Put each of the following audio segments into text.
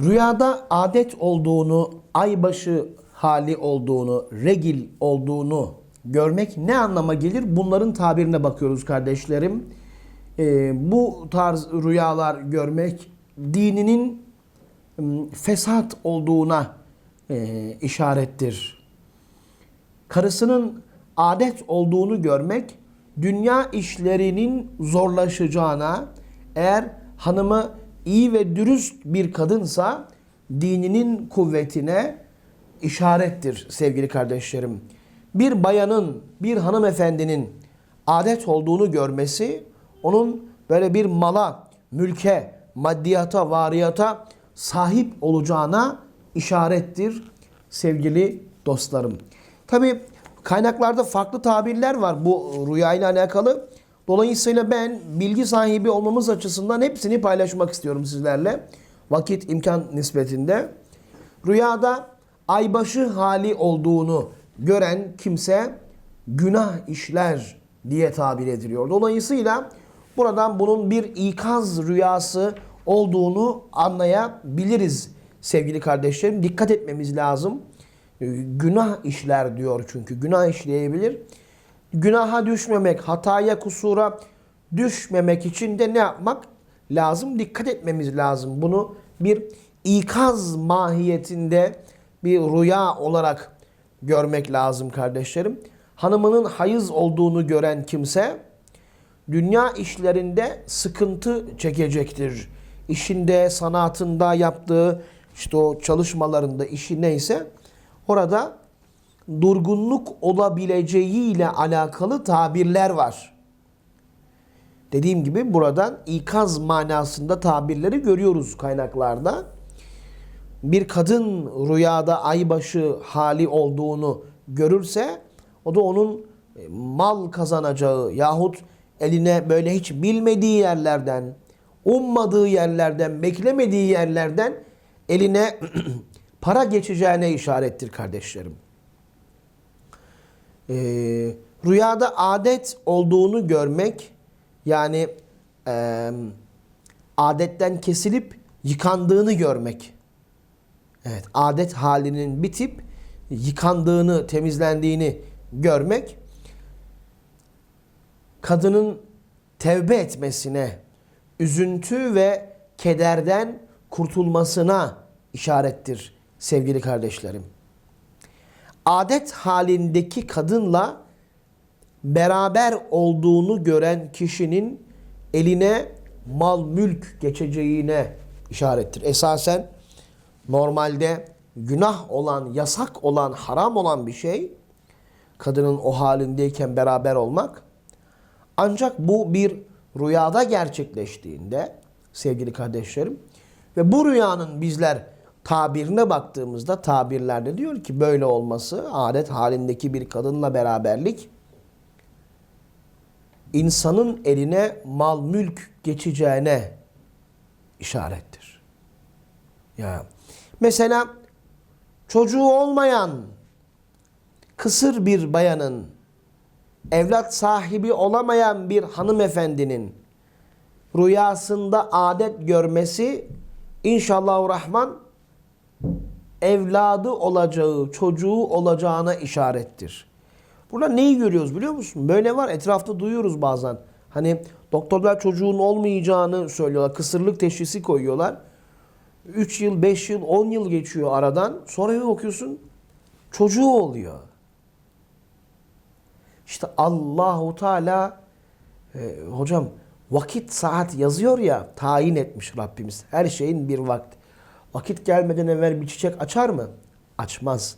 Rüyada adet olduğunu, aybaşı hali olduğunu, regil olduğunu görmek ne anlama gelir? Bunların tabirine bakıyoruz kardeşlerim. Ee, bu tarz rüyalar görmek dininin fesat olduğuna e, işarettir. Karısının adet olduğunu görmek dünya işlerinin zorlaşacağına, eğer hanımı iyi ve dürüst bir kadınsa dininin kuvvetine işarettir sevgili kardeşlerim. Bir bayanın, bir hanımefendinin adet olduğunu görmesi onun böyle bir mala, mülke, maddiyata, variyata sahip olacağına işarettir sevgili dostlarım. Tabi kaynaklarda farklı tabirler var bu rüyayla alakalı. Dolayısıyla ben bilgi sahibi olmamız açısından hepsini paylaşmak istiyorum sizlerle. Vakit imkan nispetinde. Rüyada aybaşı hali olduğunu gören kimse günah işler diye tabir ediliyor. Dolayısıyla buradan bunun bir ikaz rüyası olduğunu anlayabiliriz sevgili kardeşlerim. Dikkat etmemiz lazım. Ee, Günah işler diyor çünkü. Günah işleyebilir. Günaha düşmemek, hataya, kusura düşmemek için de ne yapmak lazım? Dikkat etmemiz lazım. Bunu bir ikaz mahiyetinde bir rüya olarak görmek lazım kardeşlerim. Hanımının hayız olduğunu gören kimse dünya işlerinde sıkıntı çekecektir. İşinde, sanatında yaptığı işte o çalışmalarında işi neyse orada durgunluk olabileceğiyle alakalı tabirler var. Dediğim gibi buradan ikaz manasında tabirleri görüyoruz kaynaklarda. Bir kadın rüyada aybaşı hali olduğunu görürse o da onun e, mal kazanacağı yahut eline böyle hiç bilmediği yerlerden, ummadığı yerlerden, beklemediği yerlerden eline para geçeceğine işarettir kardeşlerim. Ee, rüyada adet olduğunu görmek yani e, adetten kesilip yıkandığını görmek. Evet, adet halinin bitip yıkandığını, temizlendiğini görmek kadının tevbe etmesine, üzüntü ve kederden kurtulmasına işarettir sevgili kardeşlerim. Adet halindeki kadınla beraber olduğunu gören kişinin eline mal mülk geçeceğine işarettir. Esasen normalde günah olan, yasak olan, haram olan bir şey kadının o halindeyken beraber olmak ancak bu bir rüyada gerçekleştiğinde sevgili kardeşlerim ve bu rüyanın bizler tabirine baktığımızda tabirlerde diyor ki böyle olması adet halindeki bir kadınla beraberlik insanın eline mal mülk geçeceğine işarettir. Ya mesela çocuğu olmayan kısır bir bayanın evlat sahibi olamayan bir hanımefendinin rüyasında adet görmesi inşallah rahman evladı olacağı, çocuğu olacağına işarettir. Burada neyi görüyoruz biliyor musun? Böyle var etrafta duyuyoruz bazen. Hani doktorlar çocuğun olmayacağını söylüyorlar. Kısırlık teşhisi koyuyorlar. 3 yıl, 5 yıl, 10 yıl geçiyor aradan. Sonra bir bakıyorsun çocuğu oluyor. İşte Allahu Teala e, hocam vakit saat yazıyor ya tayin etmiş Rabbimiz. Her şeyin bir vakti. Vakit gelmeden evvel bir çiçek açar mı? Açmaz.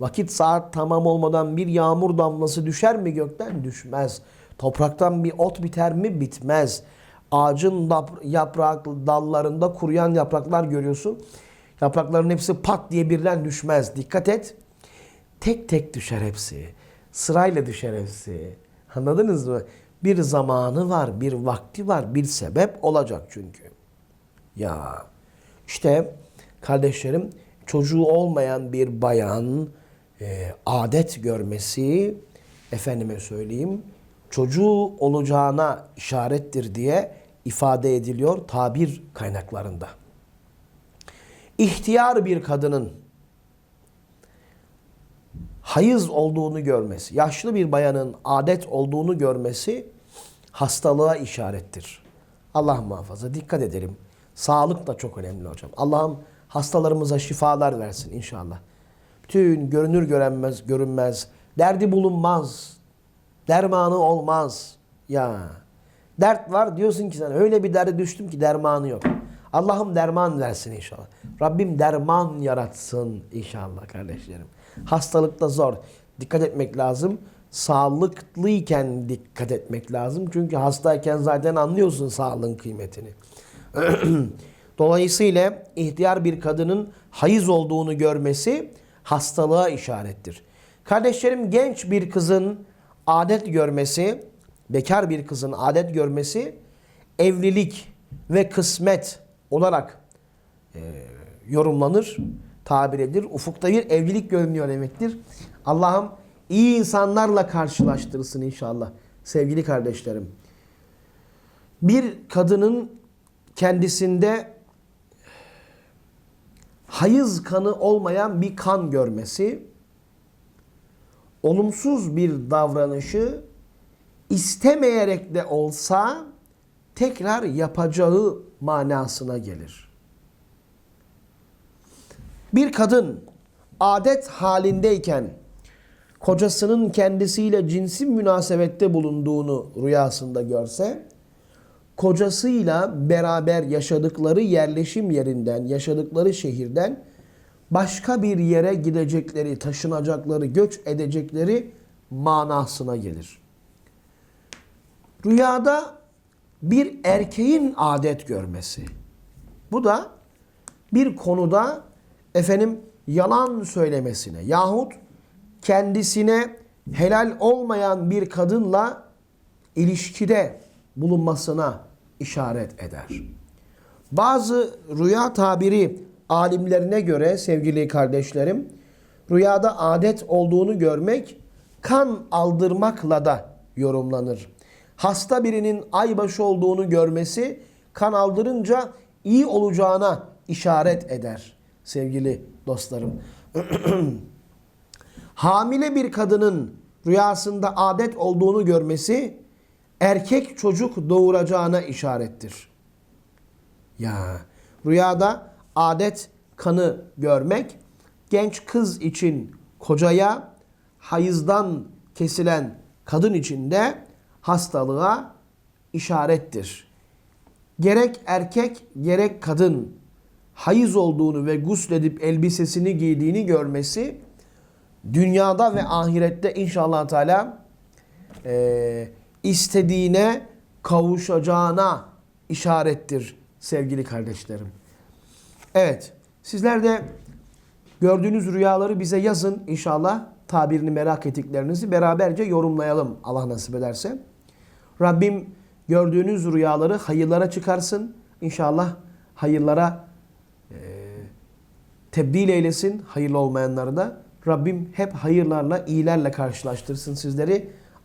Vakit saat tamam olmadan bir yağmur damlası düşer mi gökten? Düşmez. Topraktan bir ot biter mi? Bitmez. Ağacın yaprak dallarında kuruyan yapraklar görüyorsun. Yaprakların hepsi pat diye birden düşmez. Dikkat et. Tek tek düşer hepsi. Sırayla düşer hepsi. Anladınız mı? Bir zamanı var, bir vakti var, bir sebep olacak çünkü. Ya işte kardeşlerim çocuğu olmayan bir bayan e, adet görmesi efendime söyleyeyim çocuğu olacağına işarettir diye ifade ediliyor tabir kaynaklarında. ihtiyar bir kadının hayız olduğunu görmesi, yaşlı bir bayanın adet olduğunu görmesi hastalığa işarettir. Allah muhafaza dikkat edelim. Sağlık da çok önemli hocam. Allah'ım hastalarımıza şifalar versin inşallah. Bütün görünür görünmez, görünmez, derdi bulunmaz, dermanı olmaz. Ya dert var diyorsun ki sen öyle bir derde düştüm ki dermanı yok. Allah'ım derman versin inşallah. Rabbim derman yaratsın inşallah kardeşlerim. Hastalıkta zor. Dikkat etmek lazım. Sağlıklıyken dikkat etmek lazım. Çünkü hastayken zaten anlıyorsun sağlığın kıymetini. Dolayısıyla ihtiyar bir kadının hayız olduğunu görmesi hastalığa işarettir. Kardeşlerim genç bir kızın adet görmesi, bekar bir kızın adet görmesi evlilik ve kısmet olarak e, yorumlanır, tabir edilir. Ufukta bir evlilik görünüyor demektir. Allah'ım iyi insanlarla karşılaştırsın inşallah sevgili kardeşlerim. Bir kadının kendisinde hayız kanı olmayan bir kan görmesi, olumsuz bir davranışı istemeyerek de olsa tekrar yapacağı manasına gelir. Bir kadın adet halindeyken kocasının kendisiyle cinsi münasebette bulunduğunu rüyasında görse, kocasıyla beraber yaşadıkları yerleşim yerinden, yaşadıkları şehirden başka bir yere gidecekleri, taşınacakları, göç edecekleri manasına gelir. Rüyada bir erkeğin adet görmesi. Bu da bir konuda efendim yalan söylemesine yahut kendisine helal olmayan bir kadınla ilişkide bulunmasına işaret eder. Bazı rüya tabiri alimlerine göre sevgili kardeşlerim, rüyada adet olduğunu görmek kan aldırmakla da yorumlanır. Hasta birinin aybaşı olduğunu görmesi kan aldırınca iyi olacağına işaret eder sevgili dostlarım. Hamile bir kadının rüyasında adet olduğunu görmesi erkek çocuk doğuracağına işarettir. Ya rüyada adet kanı görmek genç kız için kocaya hayızdan kesilen kadın için de hastalığa işarettir. Gerek erkek gerek kadın hayız olduğunu ve gusledip elbisesini giydiğini görmesi dünyada ve ahirette inşallah Teala e, istediğine kavuşacağına işarettir sevgili kardeşlerim. Evet sizler de gördüğünüz rüyaları bize yazın inşallah tabirini merak ettiklerinizi beraberce yorumlayalım Allah nasip ederse. Rabbim gördüğünüz rüyaları hayırlara çıkarsın. İnşallah hayırlara e, tebdil eylesin hayırlı olmayanları da. Rabbim hep hayırlarla, iyilerle karşılaştırsın sizleri.